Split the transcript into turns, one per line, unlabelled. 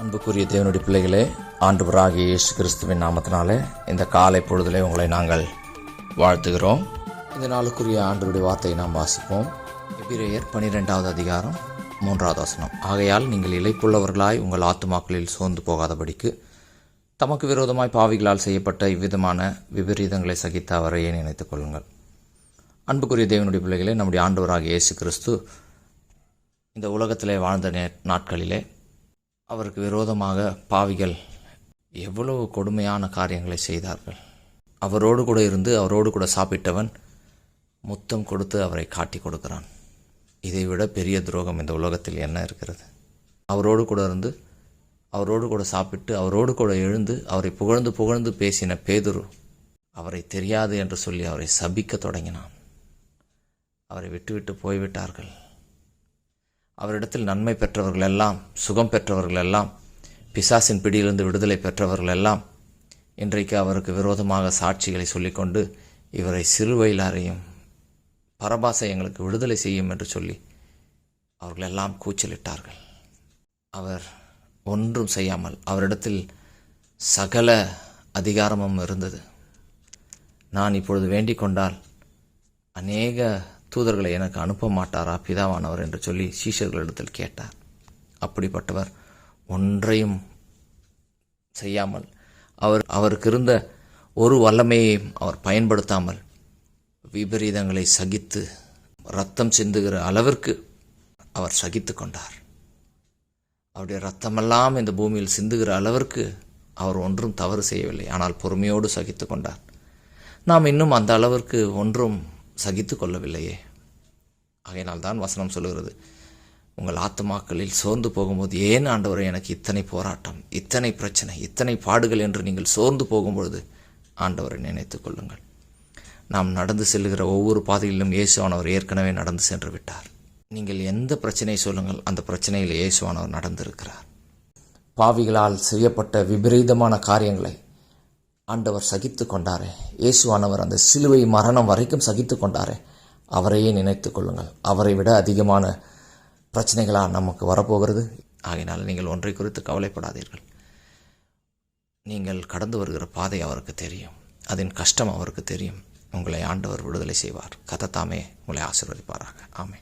அன்புக்குரிய தேவனுடைய பிள்ளைகளே ஆண்டவராகிய இயேசு கிறிஸ்துவின் நாமத்தினாலே இந்த காலை பொழுதிலே உங்களை நாங்கள் வாழ்த்துகிறோம். இந்த நாளுக்குரிய ஆண்டுடைய வார்த்தையை நாம் வாசிப்போம். எபிரேயர் பனிரெண்டாவது அதிகாரம் மூன்றாவது வசனம். ஆகையால் நீங்கள் இழைப்புள்ளவர்களாய் உங்கள் ஆத்துமாக்களில் சோர்ந்து போகாதபடிக்கு தமக்கு விரோதமாய் பாவிகளால் செய்யப்பட்ட இவ்விதமான விபரீதங்களை சகித்த அவரையே நினைத்துக் கொள்ளுங்கள்? அன்புக்குரிய தேவனுடைய பிள்ளைகளே நம்முடைய ஆண்டவராக இயேசு கிறிஸ்து இந்த உலகத்திலே வாழ்ந்த நாட்களிலே அவருக்கு விரோதமாக பாவிகள் எவ்வளவு கொடுமையான காரியங்களை செய்தார்கள். அவரோடு கூட இருந்து அவரோடு கூட சாப்பிட்டவன் முத்தம் கொடுத்து அவரை காட்டி கொடுக்கிறான். இதைவிட பெரிய துரோகம் இந்த உலகத்தில் என்ன இருக்கிறது? அவரோடு கூட இருந்து அவரோடு கூட சாப்பிட்டு அவரோடு கூட எழுந்து அவரை புகழ்ந்து புகழ்ந்து பேசின பேதுரு அவரை தெரியாது என்று சொல்லி அவரை சபிக்க தொடங்கினான். அவரை விட்டுவிட்டு போய்விட்டார்கள். அவரிடத்தில் நன்மை பெற்றவர்கள் எல்லாம் சுகம் பெற்றவர்கள் எல்லாம் பிசாசின் பிடியிலிருந்து விடுதலை பெற்றவர்கள் எல்லாம் இன்றைக்கு அவருக்கு விரோதமாக சாட்சிகளை சொல்லிக்கொண்டு இவரை சிறுவையில் அறையும் பரபாசை எங்களுக்கு விடுதலை செய்யும் என்று சொல்லி அவர்கள் எல்லாம் கூச்சலிட்டார்கள். அவர் ஒன்றும் செய்யாமல் அவரிடத்தில் சகல அதிகாரமும் இருந்தது. நான் இப்பொழுது வேண்டிக் கொண்டால் அநேக தூதர்களை எனக்கு அனுப்ப மாட்டாரா? பிதாவானவர் என்று சொல்லி சீஷர்களிடத்தில் கேட்டார். அப்படிப்பட்டவர் ஒன்றையும் செய்யாமல் அவர் அவருக்கு இருந்த ஒரு வல்லமையையும் அவர் பயன்படுத்தாமல் விபரீதங்களை சகித்து ரத்தம் சிந்துகிற அளவிற்கு அவர் சகித்து கொண்டார். அவருடைய ரத்தமெல்லாம் இந்த பூமியில் சிந்துகிற அளவிற்கு அவர் ஒன்றும் தவறு செய்யவில்லை. ஆனால் பொறுமையோடு சகித்து கொண்டார். நாம் இன்னும் அந்த அளவிற்கு ஒன்றும் சகித்து கொள்ளவில்லையே ஆகையினால் தான் வசனம் சொல்லுகிறது உங்கள் ஆத்துமாக்களில் சோர்ந்து போகும்போது ஏன் ஆண்டவரை எனக்கு இத்தனை போராட்டம் இத்தனை பிரச்சனை இத்தனை பாடுகள் என்று நீங்கள் சோர்ந்து போகும்பொழுது ஆண்டவரை நினைத்து கொள்ளுங்கள். நாம் நடந்து செல்கிற ஒவ்வொரு பாதையிலும் இயேசுவானவர் ஏற்கனவே நடந்து சென்று விட்டார். நீங்கள் எந்த பிரச்சனையை சொல்லுங்கள் அந்த பிரச்சனையில் இயேசுவானவர் நடந்திருக்கிறார். பாவிகளால் செய்யப்பட்ட விபரீதமான காரியங்களை ஆண்டவர் சகித்து கொண்டாரே. இயேசுவானவர் அந்த சிலுவை மரணம் வரைக்கும் சகித்து கொண்டாரே. அவரையே நினைத்து கொள்ளுங்கள். அவரை விட அதிகமான பிரச்சனைகளாக நமக்கு வரப்போகிறது. ஆகையினால் நீங்கள் ஒன்றை குறித்து கவலைப்படாதீர்கள். நீங்கள் கடந்து வருகிற பாதை அவருக்கு தெரியும். அதன் கஷ்டம் அவருக்கு தெரியும். உங்களை ஆண்டவர் விடுதலை செய்வார். கதத்தாமே உங்களை ஆசீர்வதிப்பாராக. ஆமே